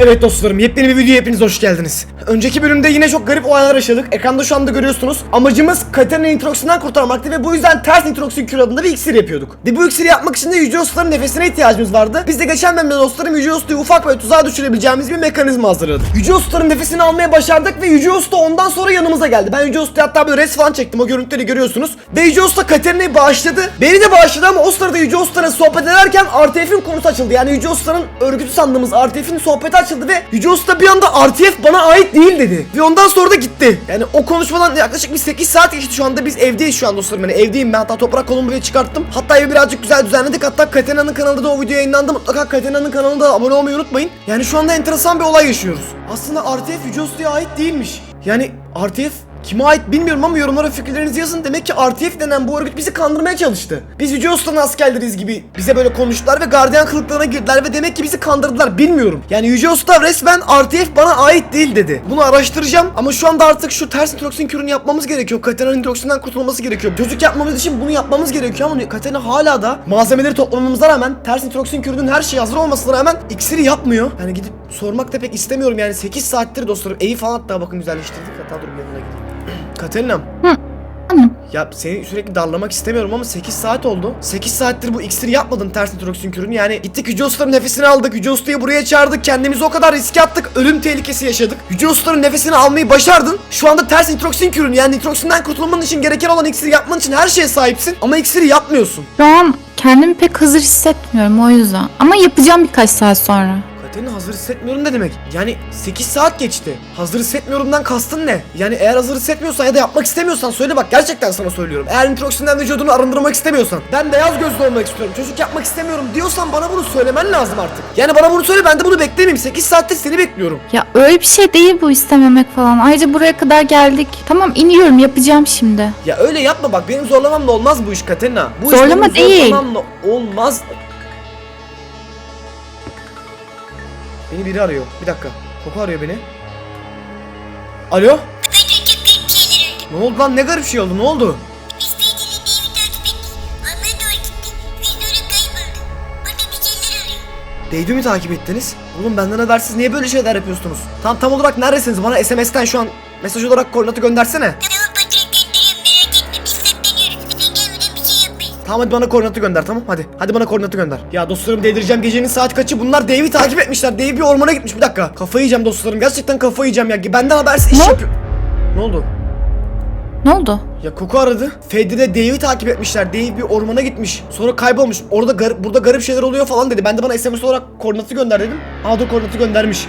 Evet dostlarım yepyeni bir videoya hepiniz hoş geldiniz. Önceki bölümde yine çok garip olaylar yaşadık. Ekranda şu anda görüyorsunuz. Amacımız Katerina'yı nitroksinden kurtarmaktı ve bu yüzden ters nitroksin kür adında bir iksir yapıyorduk. Ve bu iksiri yapmak için de Yüce Usta'nın nefesine ihtiyacımız vardı. Biz de geçen bölümde dostlarım Yüce Usta'yı ufak ve tuzağa düşürebileceğimiz bir mekanizma hazırladık. Yüce Usta'nın nefesini almaya başardık ve Yüce Usta ondan sonra yanımıza geldi. Ben Yüce Usta'ya hatta böyle res falan çektim o görüntüleri görüyorsunuz. Ve Yüce Usta Katerina'yı bağışladı. Beni de bağışladı ama o sırada Yüce Usta'nın sohbet ederken RTF'in konusu açıldı. Yani Yüce Usta'nın örgütü sandığımız RTF'in sohbeti açıldı ve Yüce Usta bir anda RTF bana ait değil dedi. Ve ondan sonra da gitti. Yani o konuşmadan yaklaşık bir 8 saat geçti şu anda biz evdeyiz şu an dostlarım. Yani evdeyim ben hatta toprak kolumu bile çıkarttım. Hatta evi birazcık güzel düzenledik. Hatta Katena'nın kanalında da o video yayınlandı. Mutlaka Katena'nın kanalına da abone olmayı unutmayın. Yani şu anda enteresan bir olay yaşıyoruz. Aslında RTF Yüce Usta'ya ait değilmiş. Yani RTF Kime ait bilmiyorum ama yorumlara fikirlerinizi yazın. Demek ki RTF denen bu örgüt bizi kandırmaya çalıştı. Biz Yüce Usta'nın askerleriyiz gibi bize böyle konuştular ve gardiyan kılıklarına girdiler ve demek ki bizi kandırdılar bilmiyorum. Yani Yüce Usta resmen RTF bana ait değil dedi. Bunu araştıracağım ama şu anda artık şu ters nitroksin kürünü yapmamız gerekiyor. Katena'nın nitroksinden kurtulması gerekiyor. Çocuk yapmamız için bunu yapmamız gerekiyor ama Katena hala da malzemeleri toplamamıza rağmen ters nitroksin kürünün her şeyi hazır olmasına rağmen iksiri yapmıyor. Yani gidip sormak da pek istemiyorum yani 8 saattir dostlarım evi falan hatta bakın güzelleştirdik. Hatta dur yanına gideyim. Katerina'm. Annem. Ya seni sürekli darlamak istemiyorum ama 8 saat oldu. 8 saattir bu iksiri yapmadın ters nitroksin kürünü. Yani gittik Yüce Usta'nın nefesini aldık. Yüce Usta'yı buraya çağırdık. Kendimizi o kadar riske attık. Ölüm tehlikesi yaşadık. Yüce Usta'nın nefesini almayı başardın. Şu anda ters nitroksin kürünü yani nitroksinden kurtulman için gereken olan iksiri yapman için her şeye sahipsin. Ama iksiri yapmıyorsun. Şu an kendimi pek hazır hissetmiyorum o yüzden. Ama yapacağım birkaç saat sonra. Katerina hazır hissetmiyorum ne demek? Yani 8 saat geçti. Hazır hissetmiyorumdan kastın ne? Yani eğer hazır hissetmiyorsan ya da yapmak istemiyorsan söyle bak gerçekten sana söylüyorum. Eğer nitroksinden vücudunu arındırmak istemiyorsan, ben beyaz gözlü olmak istiyorum, çocuk yapmak istemiyorum diyorsan bana bunu söylemen lazım artık. Yani bana bunu söyle ben de bunu beklemeyeyim. 8 saattir seni bekliyorum. Ya öyle bir şey değil bu istememek falan. Ayrıca buraya kadar geldik. Tamam iniyorum yapacağım şimdi. Ya öyle yapma bak benim zorlamamla olmaz bu iş Katerina. Bu Zorlama iş benim değil. zorlamamla olmaz. Beni biri arıyor. Bir dakika. Koku arıyor beni. Alo? Ne oldu lan? Ne garip şey oldu? Ne oldu? Dave'i mi takip ettiniz? Oğlum benden habersiz niye böyle şeyler yapıyorsunuz? Tam tam olarak neredesiniz? Bana SMS'ten şu an mesaj olarak koordinatı göndersene. Tamam hadi bana koordinatı gönder tamam hadi. Hadi bana koordinatı gönder. Ya dostlarım delireceğim gecenin saat kaçı? Bunlar Dave'i takip etmişler. Dave bir ormana gitmiş bir dakika. Kafayı yiyeceğim dostlarım. Gerçekten kafayı yiyeceğim ya. Benden habersiz iş Ne? yapıyor. Ne oldu? Ne oldu? Ya Koku aradı. Fedri de Dave'i takip etmişler. Dave bir ormana gitmiş. Sonra kaybolmuş. Orada garip, burada garip şeyler oluyor falan dedi. Ben de bana SMS olarak koordinatı gönder dedim. Aa dur koordinatı göndermiş.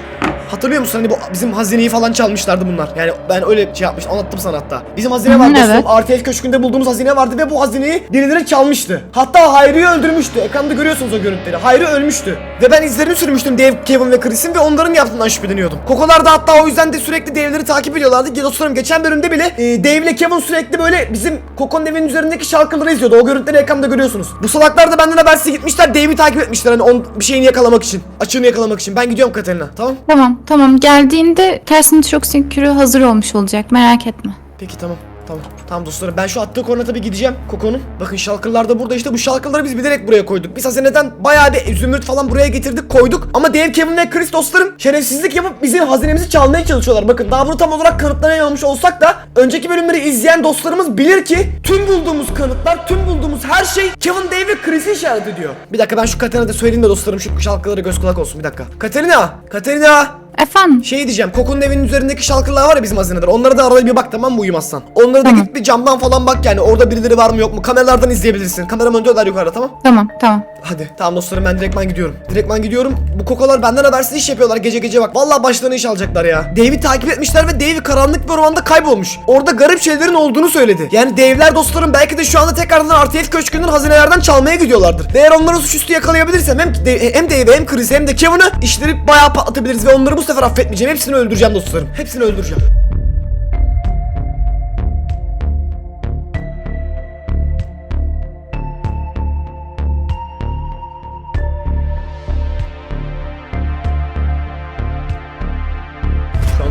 Hatırlıyor musun hani bu bizim hazineyi falan çalmışlardı bunlar. Yani ben öyle şey yapmış anlattım sana hatta. Bizim hazine vardı evet. dostum. RTF köşkünde bulduğumuz hazine vardı ve bu hazineyi birileri çalmıştı. Hatta Hayri'yi öldürmüştü. Ekranda görüyorsunuz o görüntüleri. Hayri ölmüştü. Ve ben izlerini sürmüştüm Dave, Kevin ve Chris'in ve onların yaptığından şüpheleniyordum. Kokolar da hatta o yüzden de sürekli Dave'leri takip ediyorlardı. Dostlarım geçen bölümde bile e, Dave ile Kevin sürekli böyle bizim Koko'nun evinin üzerindeki şarkıları izliyordu. O görüntüleri ekranda görüyorsunuz. Bu salaklar da benden habersiz gitmişler. Dave'i takip etmişler hani on, bir şeyini yakalamak için. Açığını yakalamak için. Ben gidiyorum Katerina. Tamam? Tamam tamam geldiğinde ters nitroksin kürü hazır olmuş olacak merak etme. Peki tamam. Tamam. Tamam dostlarım ben şu attığı koordinata bir gideceğim Koko'nun. Bakın şalkırlar da burada işte bu şalkırları biz bilerek buraya koyduk. Biz hazineden bayağı bir zümrüt falan buraya getirdik koyduk. Ama Dave, Kevin ve Chris dostlarım şerefsizlik yapıp bizim hazinemizi çalmaya çalışıyorlar. Bakın daha bunu tam olarak kanıtlayamamış olsak da önceki bölümleri izleyen dostlarımız bilir ki tüm bulduğumuz kanıtlar, tüm bulduğumuz her şey Kevin, Dave ve Chris'i işaret ediyor. Bir dakika ben şu Katerina'da söyleyeyim de dostlarım şu şalkırlara göz kulak olsun bir dakika. Katerina! Katerina! Efendim? Şey diyeceğim Koko'nun evinin üzerindeki şalkırlar var ya bizim hazineler. Onlara da arada bir bak tamam mı uyumazsan Onlara da Tamam. git bir camdan falan bak yani. Orada birileri var mı yok mu? Kameralardan izleyebilirsin. Kamera monitörler yukarıda tamam? Tamam tamam. Hadi tamam dostlarım ben direktman gidiyorum. Direktman gidiyorum. Bu kokolar benden habersiz iş yapıyorlar gece gece bak. Vallahi başlarına iş alacaklar ya. Dave'i takip etmişler ve Dave karanlık bir ormanda kaybolmuş. Orada garip şeylerin olduğunu söyledi. Yani Dave'ler dostlarım belki de şu anda tekrardan RTF köşkünün hazinelerden çalmaya gidiyorlardır. Ve Eğer onları suçüstü yakalayabilirsem hem, Dave, hem Dave'i hem Chris'i hem de Kevin'ı işleri bayağı patlatabiliriz Ve onları bu sefer affetmeyeceğim hepsini öldüreceğim dostlarım Hepsini öldüreceğim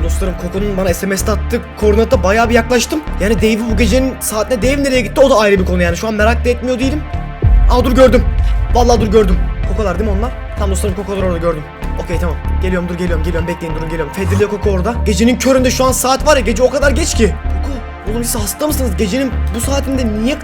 dostlarım Koko'nun bana SMS'te attığı koordinata bayağı bir yaklaştım. Yani Dave'i bu gecenin saatine Dave nereye gitti o da ayrı bir konu yani. Şu an merak da etmiyor değilim. Aa dur gördüm. Vallahi dur gördüm. Kokolar değil mi onlar? Tam dostlarım Koko'ları orada gördüm. Okey tamam. Geliyorum dur geliyorum geliyorum bekleyin durun geliyorum. Fedri ile Koko orada. Gecenin köründe şu an saat var ya gece o kadar geç ki. Koko oğlum siz hasta mısınız? Gecenin bu saatinde niye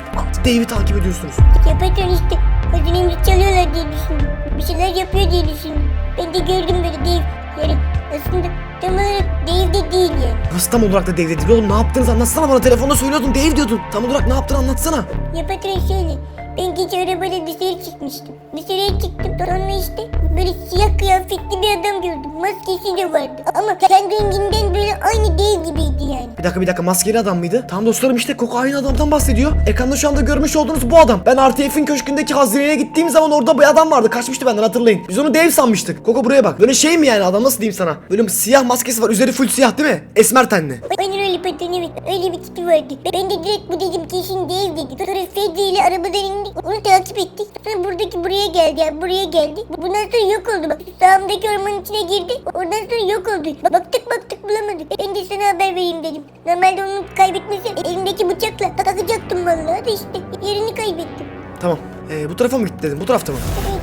Dave'i takip ediyorsunuz? Ya patron işte hazinemizi çalıyorlar diye düşündüm. Bir şeyler yapıyor diye düşündüm. Ben de gördüm böyle değil. Yani aslında tam olarak değil de değil yani. Nasıl tam olarak da Dave dedi? Oğlum ne yaptınız anlatsana bana telefonda söylüyordun Dave diyordun. Tam olarak ne yaptın anlatsana. Ya patron şöyle. Ben gece arabayla dışarı çıkmıştım. Dışarıya çıktım. Sonra işte böyle siyah kıyafetli bir adam gördüm. Maskesi de vardı. Ama kendi renginden böyle aynı değil gibiydi yani. Bir dakika bir dakika maskeli adam mıydı? Tam dostlarım işte Koko aynı adamdan bahsediyor. Ekranda şu anda görmüş olduğunuz bu adam. Ben RTF'in köşkündeki hazineye gittiğim zaman orada bir adam vardı. Kaçmıştı benden hatırlayın. Biz onu dev sanmıştık. Koko buraya bak. Böyle şey mi yani adam nasıl diyeyim sana? Böyle siyah maskesi var. Üzeri full siyah değil mi? Esmer tenli. Aynen öyle patron evet. Öyle bir tipi vardı. Ben de direkt bu dedim kesin değil dedim. Sonra Fedri ile arabadan indik. Onu takip ettik. Sonra buradaki buraya geldi yani buraya geldi. Bundan sonra yok oldu bak. Sağımdaki ormanın içine girdi. Oradan sonra yok oldu. Ba- Baktık baktık bulamadık. Ben de sana haber vereyim dedim. Normalde onu kaybetmesi elimdeki bıçakla takacaktım vallahi da işte yerini kaybettim. Tamam. Ee, bu tarafa mı gitti dedim? Bu tarafta mı?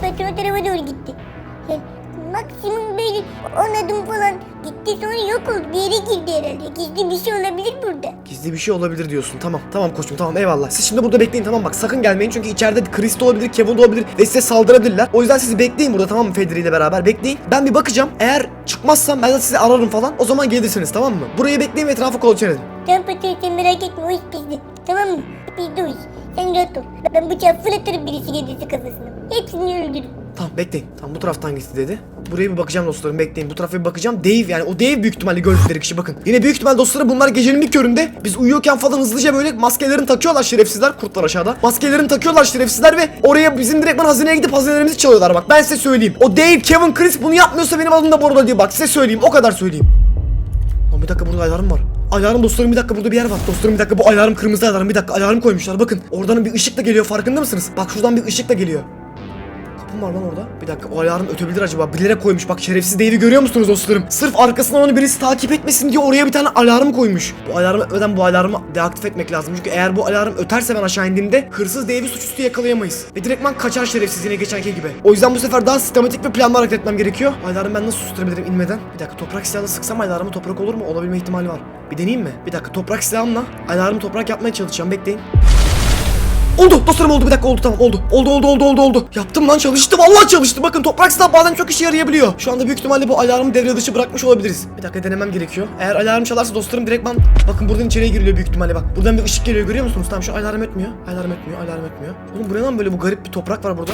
Evet o tarafa doğru gitti. Maksimum böyle 10 adım falan gitti sonra yok oldu. Yere girdi herhalde. Gizli bir şey olabilir burada. Gizli bir şey olabilir diyorsun. Tamam. Tamam koçum tamam eyvallah. Siz şimdi burada bekleyin tamam bak sakın gelmeyin çünkü içeride Chris de olabilir, Kevin de olabilir ve size saldırabilirler. O yüzden sizi bekleyin burada tamam mı Fedri ile beraber bekleyin. Ben bir bakacağım. Eğer çıkmazsam ben de sizi ararım falan. O zaman gelirsiniz tamam mı? Burayı bekleyin ve etrafı kolaçan edin. Tamam sen merak etme o iş bizde. Tamam mı? Bizde o iş. Sen rahat ol. Ben bıçağı fırlatırım birisi gelirse kafasına. Hepsini öldürürüm. Tamam bekleyin. Tamam bu taraftan gitti dedi. Buraya bir bakacağım dostlarım bekleyin. Bu tarafa bir bakacağım. Dave yani o Dave büyük ihtimalle gördükleri kişi bakın. Yine büyük ihtimal dostlarım bunlar gecenin bir köründe. Biz uyuyorken falan hızlıca böyle maskelerini takıyorlar şerefsizler. Kurtlar aşağıda. Maskelerini takıyorlar şerefsizler ve oraya bizim direktman hazineye gidip hazinelerimizi çalıyorlar bak. Ben size söyleyeyim. O Dave, Kevin, Chris bunu yapmıyorsa benim adım da Bordo diye bak size söyleyeyim. O kadar söyleyeyim. Lan bir dakika burada alarm var. Alarm dostlarım bir dakika burada bir yer var. Dostlarım bir dakika bu alarm kırmızı alarm bir dakika alarm koymuşlar bakın. Oradan bir ışık da geliyor farkında mısınız? Bak şuradan bir ışık da geliyor. Var lan orada. Bir dakika o alarm ötebilir acaba? Bilerek koymuş bak şerefsiz Dave'i görüyor musunuz dostlarım? Sırf arkasından onu birisi takip etmesin diye oraya bir tane alarm koymuş. Bu alarmı öden bu alarmı deaktif etmek lazım. Çünkü eğer bu alarm öterse ben aşağı indiğimde hırsız Dave'i suçüstü yakalayamayız. Ve direktman kaçar şerefsiz yine geçenki gibi. O yüzden bu sefer daha sistematik ve planlı hareket etmem gerekiyor. Alarmı ben nasıl susturabilirim inmeden? Bir dakika toprak silahla sıksam alarmı toprak olur mu? Olabilme ihtimali var. Bir deneyeyim mi? Bir dakika toprak silahımla alarmı toprak yapmaya çalışacağım. Bekleyin. Oldu dostlarım oldu bir dakika oldu tamam oldu. Oldu oldu oldu oldu oldu. Yaptım lan çalıştı vallahi çalıştı. Bakın toprak silah bazen çok işe yarayabiliyor. Şu anda büyük ihtimalle bu alarmı devre dışı bırakmış olabiliriz. Bir dakika denemem gerekiyor. Eğer alarm çalarsa dostlarım direktman bakın buradan içeriye giriliyor büyük ihtimalle bak. Buradan bir ışık geliyor görüyor musunuz? Tamam şu alarm etmiyor. Alarm etmiyor alarm etmiyor. Oğlum bu ne lan böyle bu garip bir toprak var burada.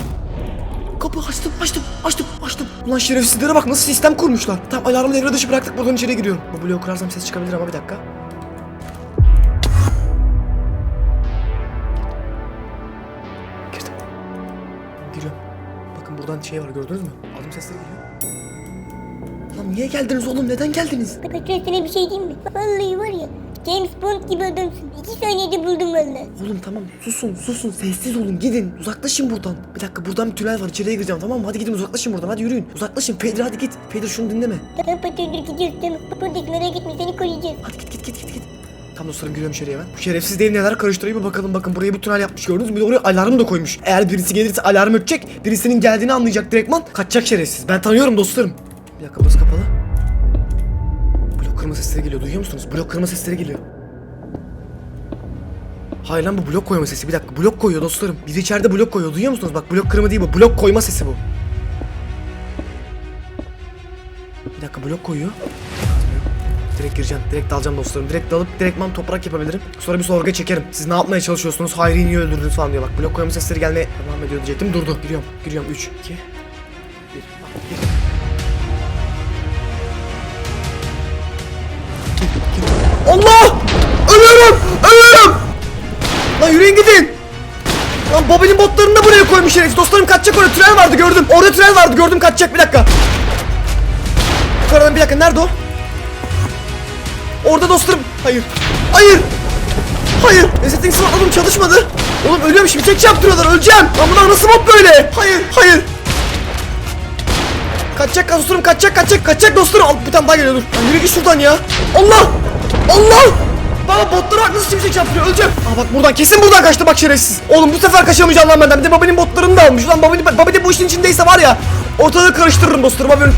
Kapı açtım açtım açtım açtım. Ulan şerefsizlere bak nasıl sistem kurmuşlar. Tamam alarmı devre dışı bıraktık buradan içeriye giriyorum. Bu bloğu kırarsam ses çıkabilir ama bir dakika. Buradan şey var gördünüz mü? Adım sesleri geliyor. Lan niye geldiniz oğlum? Neden geldiniz? Patron sana bir şey diyeyim mi? Vallahi var ya James Bond gibi adamsın. İki saniyede buldum vallahi. Oğlum tamam susun susun sessiz olun gidin uzaklaşın buradan. Bir dakika buradan bir tünel var içeriye gireceğim tamam mı? Hadi gidin uzaklaşın buradan hadi yürüyün. Uzaklaşın Fedri hadi git. Fedri şunu dinleme. Tamam patron dur gidiyoruz tamam. Buradayız merak etme seni koruyacağız. Hadi git git git git git. Tam dostlarım giriyorum içeriye ben. Bu şerefsiz değil neler karıştırıyor bir bakalım bakın buraya bir tünel yapmış gördünüz mü? Bir de oraya alarm da koymuş. Eğer birisi gelirse alarm ötecek. Birisinin geldiğini anlayacak direktman. Kaçacak şerefsiz. Ben tanıyorum dostlarım. Bir dakika burası kapalı. Blok kırma sesleri geliyor duyuyor musunuz? Blok kırma sesleri geliyor. Hayır lan bu blok koyma sesi. Bir dakika blok koyuyor dostlarım. Biri içeride blok koyuyor. Duyuyor musunuz? Bak blok kırma değil bu. Blok koyma sesi bu. Bir dakika blok koyuyor. Direkt gireceğim. Direkt dalacağım dostlarım. Direkt dalıp direktman toprak yapabilirim. Sonra bir sorguya çekerim. Siz ne yapmaya çalışıyorsunuz? Hayri'yi niye öldürdünüz falan diyor. Bak blok koyma sesleri gelmeye devam ediyor diyecektim. Durdu. Giriyorum. Giriyorum. 3, 2, 1. Allah! Ölüyorum! Ölüyorum! Lan yürüyün gidin! Lan Bobby'nin botlarını da buraya koymuş herif. Dostlarım kaçacak orada tünel vardı gördüm. Orada tünel vardı gördüm kaçacak bir dakika. Yukarıdan bir dakika nerede o? Orada dostlarım. Hayır. Hayır. Hayır. Resetting sıvatladım çalışmadı. Oğlum ölüyorum şimdi tek yaptırıyorlar öleceğim. Lan bunlar nasıl bot böyle? Hayır. Hayır. Kaçacak dostlarım kaçacak kaçacak kaçacak dostlarım. Al bir tane daha geliyor dur. Lan yürü git şuradan ya. Allah. Allah. Baba botları bak nasıl şimşek çarpıyor öleceğim. Aa bak buradan kesin buradan kaçtı bak şerefsiz. Oğlum bu sefer kaçamayacağım lan benden. Bir de babanın botlarını da almış. Lan babanın, baba de bu işin içindeyse var ya. Ortalığı karıştırırım dostlarım haberin.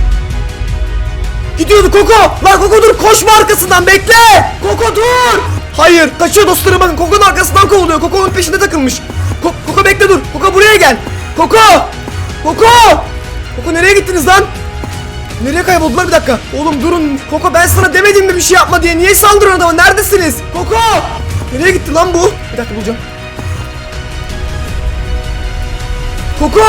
Gidiyordu Koko. Lan Koko dur koşma arkasından bekle. Koko dur. Hayır kaçıyor dostlarım bakın Koko'nun arkasından kovuluyor. Koko'nun peşinde takılmış. Ko- Koko bekle dur. Koko buraya gel. Koko. Koko. Koko nereye gittiniz lan? Nereye kayboldular bir dakika. Oğlum durun. Koko ben sana demedim mi bir şey yapma diye. Niye saldırıyorsun adama? Neredesiniz? Koko. Nereye gitti lan bu? Bir dakika bulacağım. Koko.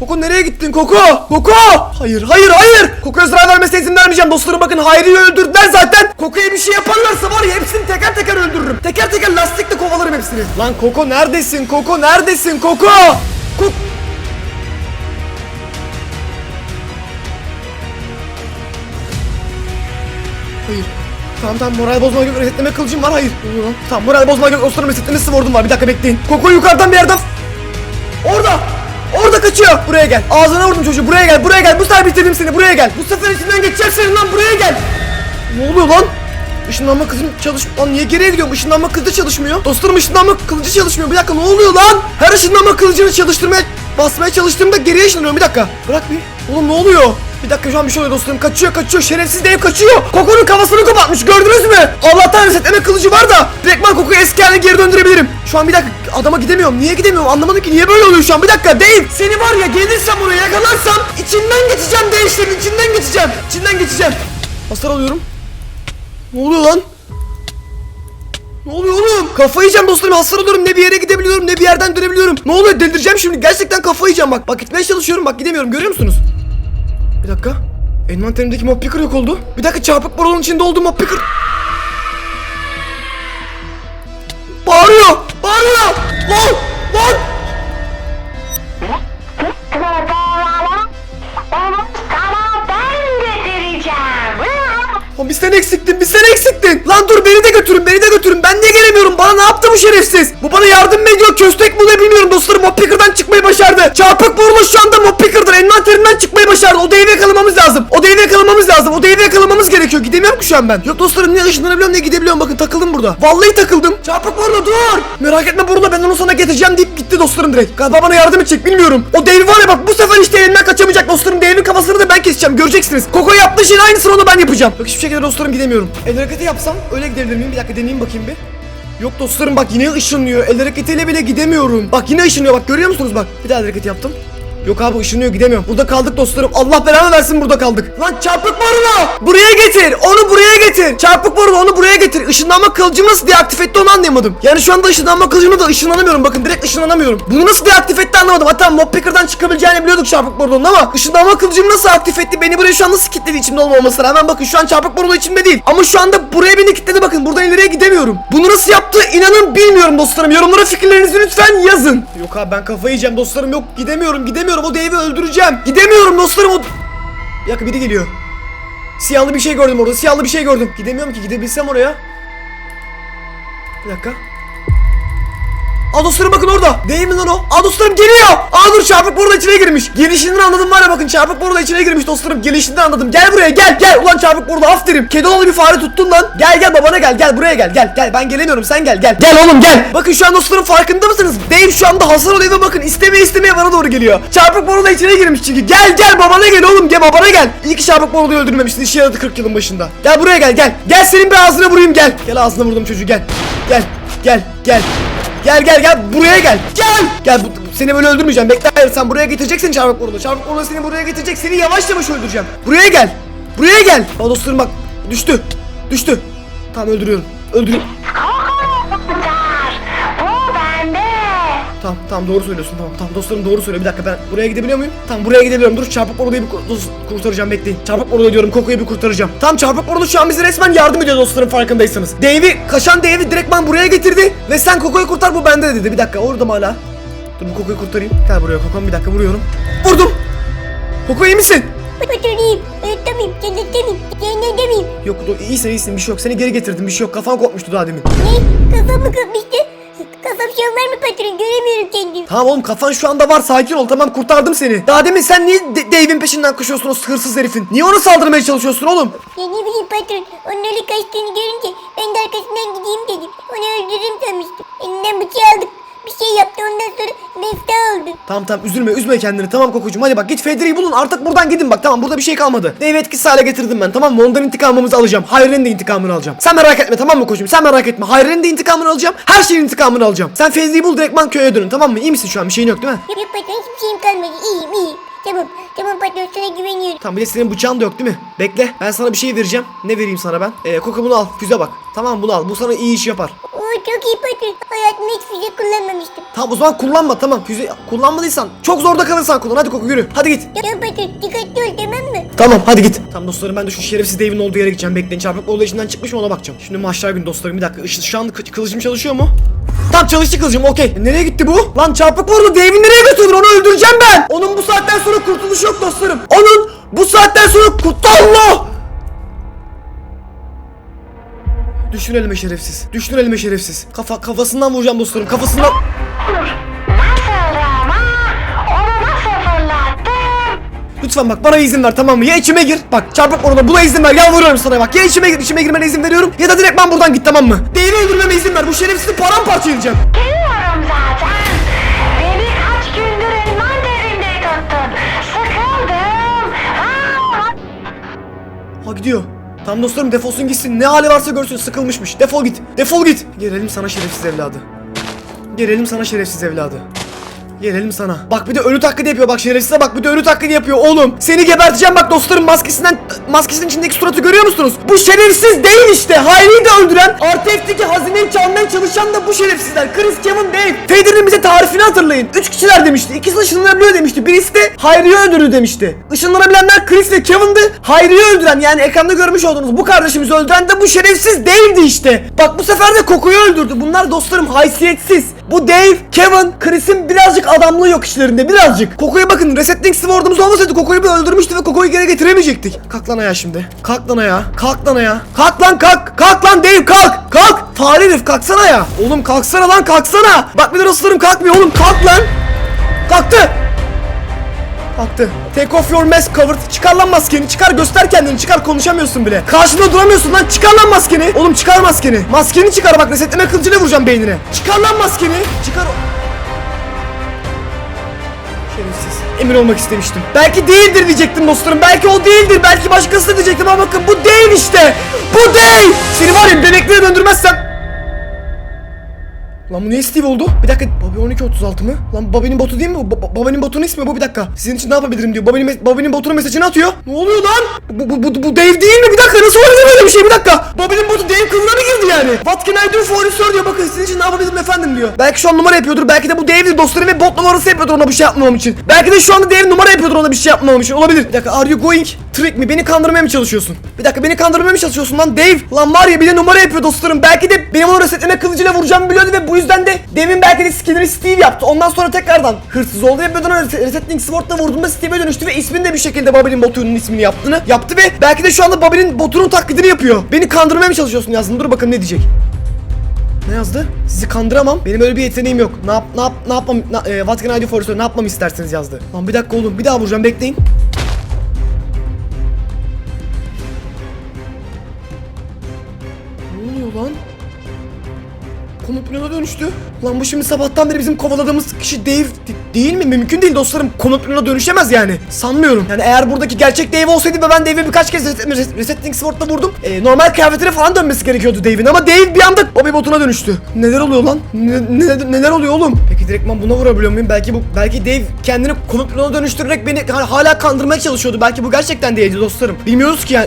Koko nereye gittin Koko? Koko! Hayır hayır hayır! Koko'ya zarar vermesine izin vermeyeceğim dostlarım bakın Hayri'yi öldürdüler zaten. Koko'ya bir şey yaparlarsa var ya hepsini teker teker öldürürüm. Teker teker lastikle kovalarım hepsini. Lan Koko neredesin? Koko neredesin? Koko! Kok Hayır. Tamam tamam moral bozma gök resetleme kılıcım var hayır. Tamam moral bozma gök dostlarım resetleme sword'um var bir dakika bekleyin. Koko yukarıdan bir yerden Orada! Kaçıyor! Buraya gel. Ağzına vurdum çocuğu. Buraya gel. Buraya gel. Bu sefer bitirdim seni. Buraya gel. Bu sefer içinden geçeceğim senin lan. Buraya gel. Ne oluyor lan? Işınlanma kızım çalış... Lan niye geriye gidiyorum? Işınlanma kılıcı çalışmıyor. Dostlarım ışınlanma kılıcı çalışmıyor. Bir dakika ne oluyor lan? Her ışınlanma kılıcını çalıştırmaya... Basmaya çalıştığımda geriye ışınlanıyorum. Bir dakika. Bırak bir. Oğlum ne oluyor? Bir dakika şu an bir şey oluyor dostlarım. Kaçıyor kaçıyor. Şerefsiz dev kaçıyor. Koko'nun kafasını kapatmış. Gördünüz mü? Allah'tan resetleme kılıcı var da. Direktman Koko'yu eski haline geri döndürebilirim. Şu an bir dakika adama gidemiyorum. Niye gidemiyorum? Anlamadım ki niye böyle oluyor şu an. Bir dakika Dave. Seni var ya gelirsem oraya yakalarsam içinden geçeceğim Dave'lerin içinden geçeceğim. İçinden geçeceğim. Hasar alıyorum. Ne oluyor lan? Ne oluyor oğlum? Kafayı yiyeceğim dostlarım hasar alıyorum ne bir yere gidebiliyorum ne bir yerden dönebiliyorum. Ne oluyor delireceğim şimdi gerçekten kafayı yiyeceğim bak. Bak gitmeye çalışıyorum bak gidemiyorum görüyor musunuz? Dakika. Envanterimdeki mob picker yok oldu. Bir dakika çarpık borolun içinde olduğum mob picker. Bağırıyor! Bağırıyor! Lan! Bir sen eksiktin, bir sen eksiktin. Lan dur beni de götürün, beni de götürün. Ben niye gelemiyorum? Bana ne yaptı bu şerefsiz? Bu bana yardım mı ediyor? Köstek mi oluyor bilmiyorum dostlarım. Mob Picker'dan çıkmayı başardı. Çarpık burnu şu anda Mob Picker'dan envanterinden çıkmayı başardı. O devi yakalamamız lazım. O devi yakalamamız lazım. O devi yakalamamız gerekiyor. Gidemiyorum ki şu an ben. Yok dostlarım ne ışınlanabiliyorum ne gidebiliyorum. Bakın takıldım burada. Vallahi takıldım. Çarpık burnu dur. Merak etme burnu ben onu sana getireceğim deyip gitti dostlarım direkt. Galiba bana yardım edecek bilmiyorum. O dev var ya bak bu sefer işte elinden kaçamayacak dostlarım. Devin kafasını da ben keseceğim. Göreceksiniz. Koko yaptığı şeyin aynısını onu ben yapacağım. Yok hiçbir şekilde dostlarım gidemiyorum. El hareketi yapsam öyle gidebilir miyim? Bir dakika deneyeyim bakayım bir. Yok dostlarım bak yine ışınlıyor. El hareketiyle bile gidemiyorum. Bak yine ışınlıyor bak görüyor musunuz bak. Bir daha el hareketi yaptım. Yok abi ışınıyor gidemiyorum. Burada kaldık dostlarım. Allah belanı versin burada kaldık. Lan çarpık borunu buraya getir. Onu buraya getir. Çarpık borunu onu buraya getir. Işınlanma kılıcımı nasıl deaktif etti onu anlayamadım. Yani şu anda ışınlanma kılıcımı da ışınlanamıyorum. Bakın direkt ışınlanamıyorum. Bunu nasıl deaktif etti anlamadım. Hatta mob picker'dan çıkabileceğini biliyorduk çarpık borunun ama ışınlanma kılıcımı nasıl aktif etti? Beni buraya şu an nasıl kilitledi içimde olmamasına rağmen bakın şu an çarpık borunu içimde değil. Ama şu anda buraya beni kilitledi bakın. Buradan ileriye gidemiyorum. Bunu nasıl yaptı inanın bilmiyorum dostlarım. Yorumlara fikirlerinizi lütfen yazın. Yok abi ben kafayı yiyeceğim dostlarım. Yok gidemiyorum gidemiyorum. O devi öldüreceğim. Gidemiyorum dostlarım. O... Bir dakika biri geliyor. Siyahlı bir şey gördüm orada. Siyahlı bir şey gördüm. Gidemiyorum ki gidebilsem oraya. Bir dakika. Aa dostlarım bakın orada. Değil mi lan o? Aa dostlarım geliyor. Aa dur çarpık burada içine girmiş. Gelişinden anladım var ya bakın çarpık burada içine girmiş dostlarım. Gelişinden anladım. Gel buraya gel gel. Ulan çarpık burada aferin. Kedi oğlu bir fare tuttun lan. Gel gel babana gel gel buraya gel gel gel. Ben gelemiyorum sen gel gel. Gel oğlum gel. Bakın şu an dostlarım farkında mısınız? Dave şu anda hasar oluyor ve bakın istemeye istemeye bana doğru geliyor. Çarpık burada içine girmiş çünkü. Gel gel babana gel oğlum gel babana gel. İyi ki çarpık boruluyu öldürmemiştin. İşe yaradı 40 yılın başında. Gel buraya gel gel. Gel senin bir ağzına vurayım gel. Gel ağzına vurdum çocuğu gel. Gel gel gel. Gel gel gel buraya gel. Gel. Gel seni böyle öldürmeyeceğim. Bekle sen buraya getireceksin çarpık borulu. Çarpık borulu seni buraya getirecek. Seni yavaş yavaş öldüreceğim. Buraya gel. Buraya gel. Aa bak düştü. Düştü. Tamam öldürüyorum. Öldürüyorum. Tamam tamam doğru söylüyorsun tamam tamam dostlarım doğru söylüyor bir dakika ben buraya gidebiliyor muyum? Tamam buraya gidebiliyorum dur çarpık boruluyu bir kurtaracağım bekleyin çarpık borulu diyorum kokuyu bir kurtaracağım Tamam çarpık borulu şu an bize resmen yardım ediyor dostlarım farkındaysanız Dave'i kaşan Dave'i direktman buraya getirdi ve sen kokuyu kurtar bu bende dedi bir dakika orada mı hala? Dur bu kokuyu kurtarayım gel buraya kokon bir dakika vuruyorum Vurdum Koko iyi misin? Öğretmenim. Cennetemim. Cennetemim. Yok dur iyisin iyisin bir şey yok seni geri getirdim bir şey yok kafan kopmuştu daha demin Ne? Kafam mı kopmuştu? Kafam şu an var mı patron? Göremiyorum kendimi. Tamam oğlum kafan şu anda var sakin ol tamam kurtardım seni Daha demin sen niye D- Dave'in peşinden koşuyorsun o hırsız herifin Niye ona saldırmaya çalışıyorsun oğlum? Ya ne bileyim patron. Onun öyle kaçtığını görünce ben de arkasından gideyim dedim. Onu öldürürüm sanmıştım. Elinden bıçağı aldık. Bir şey yaptı ondan sonra mefta oldu. Tamam tamam üzülme üzme kendini tamam kokucuğum hadi bak git Fedri'yi bulun artık buradan gidin bak tamam burada bir şey kalmadı. Dev etkisiz hale getirdim ben tamam mı ondan intikamımızı alacağım. Hayri'nin de intikamını alacağım. Sen merak etme tamam mı kocuğum sen merak etme. Hayri'nin de intikamını alacağım. Her şeyin intikamını alacağım. Sen Fedri'yi bul direktman köye dönün tamam mı? İyi misin şu an bir şeyin yok değil mi? Yok yok patron hiçbir şeyim kalmadı. İyiyim iyiyim. Tamam tamam patron sana güveniyorum. Tamam bir de senin bıçağın da yok değil mi? Bekle ben sana bir şey vereceğim. Ne vereyim sana ben? Ee, Koko bunu al füze bak. Tamam bunu al bu sana iyi iş yapar. Çok iyi patron. Hayatımda hiç füze kullanmamıştım. Tamam o zaman kullanma tamam füze kullanmadıysan çok zorda kalırsan kullan hadi Koko yürü hadi git. Tamam patron dikkatli ol tamam mı? Tamam hadi git. Tamam dostlarım ben de şu şerefsiz Dave'in olduğu yere gideceğim. Bekleyin çarpık olduğu içinden çıkmış mı ona bakacağım. Şimdi maçlar günü dostlarım bir dakika. Işıl, şu an kı- kılıcım çalışıyor mu? Tamam çalıştı kılıcım okey. Nereye gitti bu? Lan çarpık vurdu Dave'i nereye götürdün onu öldüreceğim ben. Onun bu saatten sonra kurtuluşu yok dostlarım. Onun bu saatten sonra kurtu Allah. Düşün elime şerefsiz. Düşün elime şerefsiz. Kafa kafasından vuracağım dostlarım kafasından. Lütfen bak bana izin ver tamam mı? Ya içime gir. Bak çarpık orada buna izin ver. Yalvarıyorum sana bak. Ya içime gir. içime girmene izin veriyorum. Ya da direkt ben buradan git tamam mı? Dave'i öldürmeme izin ver. Bu şerefsizi paramparça edeceğim. Biliyorum zaten. Beni kaç gündür elman derinde tuttun. Sıkıldım. Ha, Ha gidiyor. Tamam dostlarım defolsun gitsin. Ne hali varsa görsün. Sıkılmışmış. Defol git. Defol git. Gelelim sana şerefsiz evladı. Gelelim sana şerefsiz evladı. Gelelim sana. Bak bir de ölü taklidi yapıyor bak şerefsize bak bir de ölü taklidi yapıyor oğlum. Seni geberteceğim bak dostlarım maskesinden maskesinin içindeki suratı görüyor musunuz? Bu şerefsiz değil işte. Hayri'yi de öldüren artı F'deki hazineyi çalmaya çalışan da bu şerefsizler. Chris, Kevin, Dave. Fader'ın bize tarifini hatırlayın. Üç kişiler demişti. İkisi ışınlanabiliyor demişti. Birisi de Hayri'yi öldürdü demişti. Işınlanabilenler Chris ve Kevin'di. Hayri'yi öldüren yani ekranda görmüş olduğunuz bu kardeşimizi öldüren de bu şerefsiz değildi işte. Bak bu sefer de Koko'yu öldürdü. Bunlar dostlarım haysiyetsiz. Bu Dave, Kevin, Chris'in birazcık adamlığı yok işlerinde birazcık. Koko'ya bakın resetting sword'umuz olmasaydı Koko'yu bir öldürmüştü ve Koko'yu geri getiremeyecektik. Kalk lan ayağa şimdi. Kalk lan ayağa. Kalk lan ayağa. Kalk lan kalk. Kalk lan Dave kalk. Kalk. Fare herif kalksana ya. Oğlum kalksana lan kalksana. Bak bir de kalkmıyor oğlum kalk lan. Kalktı. Kalktı. Take off your mask covered. Çıkar lan maskeni. Çıkar göster kendini. Çıkar konuşamıyorsun bile. Karşında duramıyorsun lan. Çıkar lan maskeni. Oğlum çıkar maskeni. Maskeni çıkar bak resetleme kılıcıyla vuracağım beynine. Çıkar lan maskeni. Çıkar. Şerefsiz. Emin olmak istemiştim. Belki değildir diyecektim dostlarım. Belki o değildir. Belki başkası diyecektim ama bakın bu değil işte. Bu değil. Seni var ya bebeklere döndürmezsem Lan bu niye Steve oldu? Bir dakika Bobby 1236 mı? Lan Bobby'nin botu değil mi bu? Bobby'nin botunun ismi bu bir dakika. Sizin için ne yapabilirim diyor. Bobby'nin Bobby'nin botunun mesajını atıyor. Ne oluyor lan? Bu, bu, bu, bu Dave değil mi? Bir dakika nasıl olabilir böyle bir şey? Bir dakika. Bobby'nin botu Dave kılığına mı girdi yani? What can I do for you sir diyor. Bakın sizin için ne yapabilirim efendim diyor. Belki şu an numara yapıyordur. Belki de bu Dave'dir dostları ve bot numarası yapıyordur ona bir şey yapmamam için. Belki de şu anda Dave numara yapıyordur ona bir şey yapmamam için. Olabilir. Bir dakika are you going trick mi? Beni kandırmaya mı çalışıyorsun? Bir dakika beni kandırmaya mı çalışıyorsun lan Dave? Lan var ya bir de numara yapıyor dostlarım. Belki de benim onu resetleme kılıcıyla vuracağımı biliyordu ve bu yüzden de Dave'in belki de skinini Steve yaptı. Ondan sonra tekrardan hırsız oldu ve ben ona res- resetting sword'la vurduğumda Steve'e dönüştü ve ismini de bir şekilde Bobby'nin botunun ismini yaptığını yaptı ve belki de şu anda Bobby'nin botunun taklidini yapıyor. Beni kandırmaya mı çalışıyorsun yazdın? Dur bakalım ne diyecek. Ne yazdı? Sizi kandıramam. Benim öyle bir yeteneğim yok. Ne yap ne yap ne yapmam na, e, what can I do for you? Ne yapmamı isterseniz yazdı. Lan bir dakika oğlum. Bir daha vuracağım. Bekleyin. Plana dönüştü. Lan bu şimdi sabahtan beri bizim kovaladığımız kişi Dave de- değil mi? Mümkün değil dostlarım. Plana dönüşemez yani. Sanmıyorum. Yani eğer buradaki gerçek Dave olsaydı ve ben Dave'e birkaç kez reset, reset- resetting sword'la vurdum. e, normal kıyafetine falan dönmesi gerekiyordu Dave'in ama Dave bir anda Bobby botuna dönüştü. Neler oluyor lan? Ne- ne- neler oluyor oğlum? Peki direktman buna vurabiliyor muyum? Belki bu belki Dave kendini plana dönüştürerek beni ha- hala kandırmaya çalışıyordu. Belki bu gerçekten Dave'di dostlarım. Bilmiyoruz ki yani.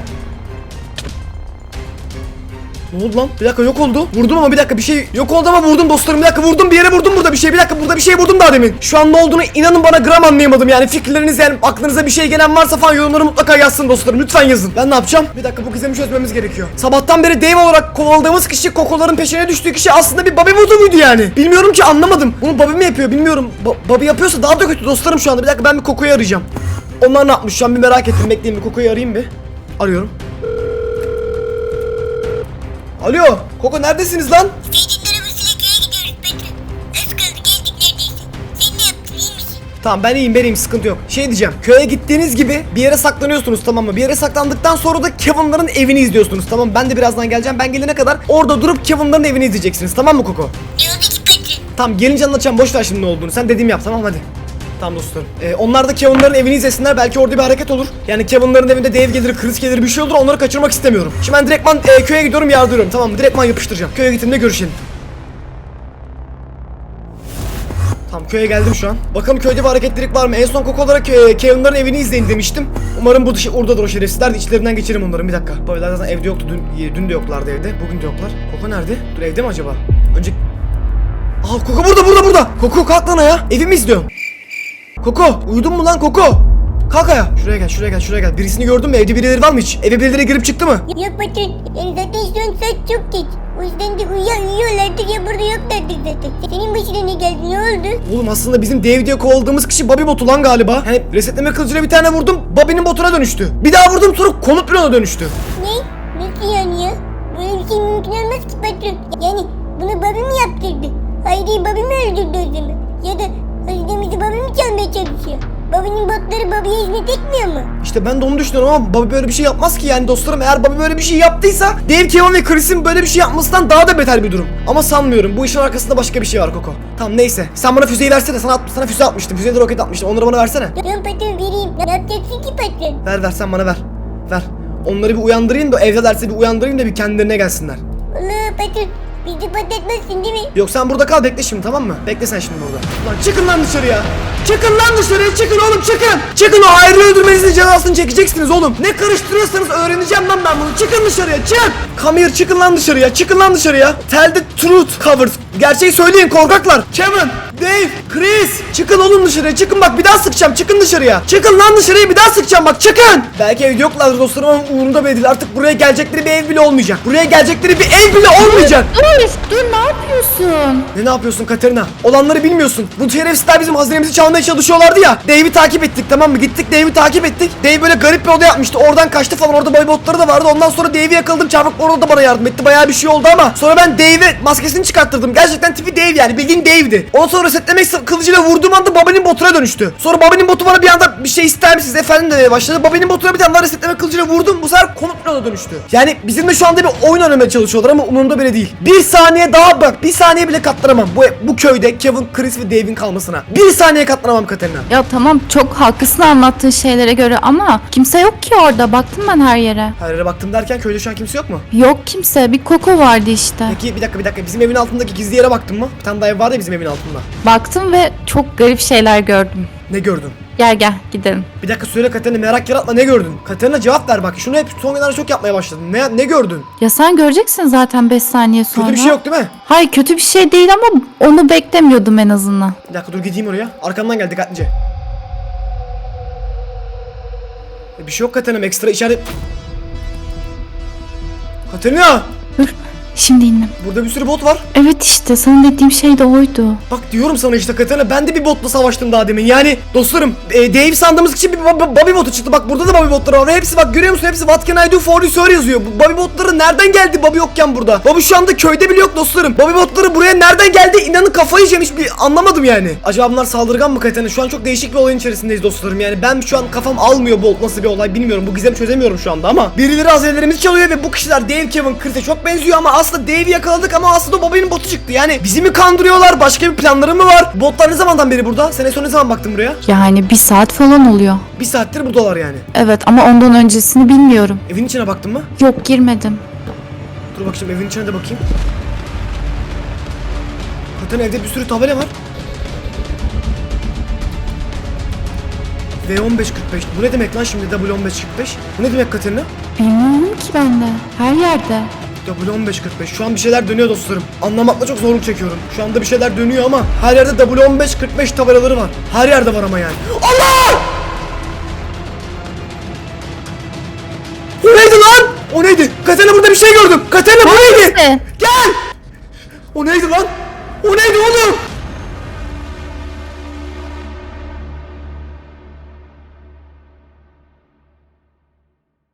Ne oldu lan? Bir dakika yok oldu. Vurdum ama bir dakika bir şey yok oldu ama vurdum dostlarım. Bir dakika vurdum bir yere vurdum burada bir şey. Bir dakika burada bir şey vurdum daha demin. Şu an ne olduğunu inanın bana gram anlayamadım. Yani fikirleriniz yani aklınıza bir şey gelen varsa falan yorumları mutlaka yazsın dostlarım. Lütfen yazın. Ben ne yapacağım? Bir dakika bu gizemi çözmemiz gerekiyor. Sabahtan beri Dave olarak kovaladığımız kişi kokoların peşine düştüğü kişi aslında bir Bobby modu muydu yani? Bilmiyorum ki anlamadım. Bunu Bobby mi yapıyor bilmiyorum. Bobby yapıyorsa daha da kötü dostlarım şu anda. Bir dakika ben bir kokoyu arayacağım. Onlar ne yapmış şu an bir merak ettim. Bekleyin bir kokoyu arayayım bir. Arıyorum. Alo, Koko neredesiniz lan? Seyirciler arabasıyla köye gidiyoruz patron. Az kaldı geldik neredeyse. Sen ne yaptın iyi misin? Tamam ben iyiyim ben iyiyim sıkıntı yok. Şey diyeceğim köye gittiğiniz gibi bir yere saklanıyorsunuz tamam mı? Bir yere saklandıktan sonra da Kevin'ların evini izliyorsunuz tamam mı? Ben de birazdan geleceğim. Ben gelene kadar orada durup Kevin'ların evini izleyeceksiniz tamam mı Koko? Ne oldu ki patron? Tamam gelince anlatacağım boş ver şimdi ne olduğunu. Sen dediğimi yap tamam hadi. Tamam dostlarım. Ee, onlar da Kevin'ların evini izlesinler. Belki orada bir hareket olur. Yani Kevin'ların evinde Dave gelir, Chris gelir bir şey olur. Onları kaçırmak istemiyorum. Şimdi ben direktman e, köye gidiyorum yardırıyorum. Tamam mı? Direktman yapıştıracağım. Köye gittiğimde görüşelim. Tamam köye geldim şu an. Bakalım köyde bir hareketlilik var mı? En son Coco olarak e, Kevin'ların evini izleyin demiştim. Umarım bu dışı oradadır o şerefsizler de içlerinden geçerim onların bir dakika. Babaylar zaten evde yoktu dün, e, dün de yoklardı evde. Bugün de yoklar. Coco nerede? Dur evde mi acaba? Önce... Aa Coco burada burada burada. Coco kalk lan ayağa. Evimi izliyorum. Koko uyudun mu lan Koko? Kalk ayağa. Şuraya gel şuraya gel şuraya gel. Birisini gördün mü? Evde birileri var mı hiç? Eve birileri girip çıktı mı? Yok patron. Yani zaten şu an saat çok geç. O yüzden de uyuya uyuyorlardır ya burada yoklardır zaten. Senin başına ne geldi ne oldu? Oğlum aslında bizim dev diye kovaladığımız kişi Bobby botu lan galiba. Hani resetleme kılıcıyla bir tane vurdum. Bobby'nin botuna dönüştü. Bir daha vurdum sonra konut bloğuna dönüştü. Ne? Nasıl yani ya? Böyle bir şey mümkün olmaz ki patron. Yani bunu Bobby mi yaptırdı? Haydi Bobby mi öldürdü o zaman? Ya da hazinemizi Bobby mi çalmaya çalışıyor? Bobby'nin botları Bobby'ye hizmet etmiyor mu? İşte ben de onu düşünüyorum ama Bobby böyle bir şey yapmaz ki yani dostlarım. Eğer Bobby böyle bir şey yaptıysa Dave, Kevin ve Chris'in böyle bir şey yapmasından daha da beter bir durum. Ama sanmıyorum. Bu işin arkasında başka bir şey var Koko. Tamam neyse. Sen bana füzeyi versene. Sana, at- sana füze atmıştım. Füzeyi de roket atmıştım. Onları bana versene. Tamam patron vereyim. Ne yapacaksın ki patron? Ver ver sen bana ver. Ver. Onları bir uyandırayım da evdelerse bir uyandırayım da bir kendilerine gelsinler. Allah patron. Bizi patlatmazsın değil mi? Yok sen burada kal bekle şimdi tamam mı? Bekle sen şimdi burada. Lan çıkın lan dışarıya. Çıkın lan dışarıya çıkın oğlum çıkın. Çıkın o ayrı öldürmenizin cezasını çekeceksiniz oğlum. Ne karıştırıyorsanız öğreneceğim lan ben bunu. Çıkın dışarıya çık. Here çıkın lan dışarıya. Çıkın lan dışarıya. Tell the truth covered. Gerçeği söyleyin korkaklar. Kevin, Dave, Chris. Çıkın oğlum dışarıya. Çıkın bak bir daha sıkacağım. Çıkın dışarıya. Çıkın lan dışarıya bir daha sıkacağım bak çıkın. Belki evde yoklardır dostlarım ama umurumda bile değil. Artık buraya gelecekleri bir ev bile olmayacak. Buraya gelecekleri bir ev bile olmayacak. Dur, dur ne yapıyorsun? Ne ne yapıyorsun Katerina? Olanları bilmiyorsun. Bu şerefsizler bizim hazinemizi çalmaya çalışıyorlardı ya. Dave'i takip ettik tamam mı? Gittik Dave'i takip ettik. Dave böyle garip bir oda yapmıştı. Oradan kaçtı falan. Orada boybotları da vardı. Ondan sonra Dave'i yakaladım. Çarpık orada da bana yardım etti. Bayağı bir şey oldu ama. Sonra ben Dave'e maskesini çıkarttırdım. Gerçekten tipi Dave yani. Bildiğin Dave'di. Ondan sonra resetlemek kılıcıyla vurduğum anda babanın botuna dönüştü. Sonra babanın botu bana bir anda bir şey ister misiniz efendim demeye başladı. Babanın botuna bir tane daha resetleme kılıcıyla vurdum. Bu sefer konut dönüştü. Yani bizimle şu anda bir oyun oynamaya çalışıyorlar ama umurumda bile değil. Bir saniye daha bak. Bir saniye bile katlanamam. Bu, bu köyde Kevin, Chris ve Dave'in kalmasına. Bir saniye katlanamam Katerina. Ya tamam çok haklısın anlattığın şeylere göre ama kimse yok ki orada. Baktım ben her yere. Her yere baktım derken köyde şu an kimse yok mu? Yok kimse. Bir koku vardı işte. Peki bir dakika bir dakika bizim evin altındaki gizli yere baktın mı? Bir tane daha ev vardı ya bizim evin altında. Baktım ve çok garip şeyler gördüm. Ne gördün? Gel gel gidelim. Bir dakika söyle Katerina merak yaratma ne gördün? Katerina cevap ver bak şunu hep son günlerde çok yapmaya başladın. Ne ne gördün? Ya sen göreceksin zaten 5 saniye sonra. Kötü bir şey yok değil mi? Hayır kötü bir şey değil ama onu beklemiyordum en azından. Bir dakika dur gideyim oraya. Arkamdan gel dikkatlice. Bir şey yok Katerina ekstra işaret... Katerina! Şimdi indim. Burada bir sürü bot var. Evet işte sana dediğim şey de oydu. Bak diyorum sana işte Katerina ben de bir botla savaştım daha demin. Yani dostlarım e, Dave sandığımız için bir Bob- Bobby botu çıktı. Bak burada da Bobby botları var. Hepsi bak görüyor musun? Hepsi What can I do for you sir yazıyor. Bu Bobby botları nereden geldi Bobby yokken burada? Bobby şu anda köyde bile yok dostlarım. Bobby botları buraya nereden geldi? İnanın kafayı yemiş bir anlamadım yani. Acaba bunlar saldırgan mı Katerina? Şu an çok değişik bir olayın içerisindeyiz dostlarım. Yani ben şu an kafam almıyor bu nasıl bir olay bilmiyorum. Bu gizemi çözemiyorum şu anda ama. Birileri hazinelerimizi çalıyor ve bu kişiler Dave, Kevin, Chris'e çok benziyor ama aslında Dave'i yakaladık ama aslında Bobby'nin botu çıktı. Yani bizi mi kandırıyorlar? Başka bir planları mı var? Botlar ne zamandan beri burada? Sen en son ne zaman baktın buraya? Yani bir saat falan oluyor. Bir saattir buradalar yani. Evet ama ondan öncesini bilmiyorum. Evin içine baktın mı? Yok girmedim. Dur bakayım evin içine de bakayım. Zaten evde bir sürü tabela var. V1545. Bu ne demek lan şimdi W1545? Bu ne demek Katerina? Bilmiyorum ki ben de. Her yerde. W1545. Şu an bir şeyler dönüyor dostlarım. Anlamakta çok zorluk çekiyorum. Şu anda bir şeyler dönüyor ama her yerde W1545 tabelaları var. Her yerde var ama yani. Allah! O neydi lan? O neydi? Katerina burada bir şey gördüm. Katerina bu neydi? Ne? Gel! O neydi lan? O neydi oğlum?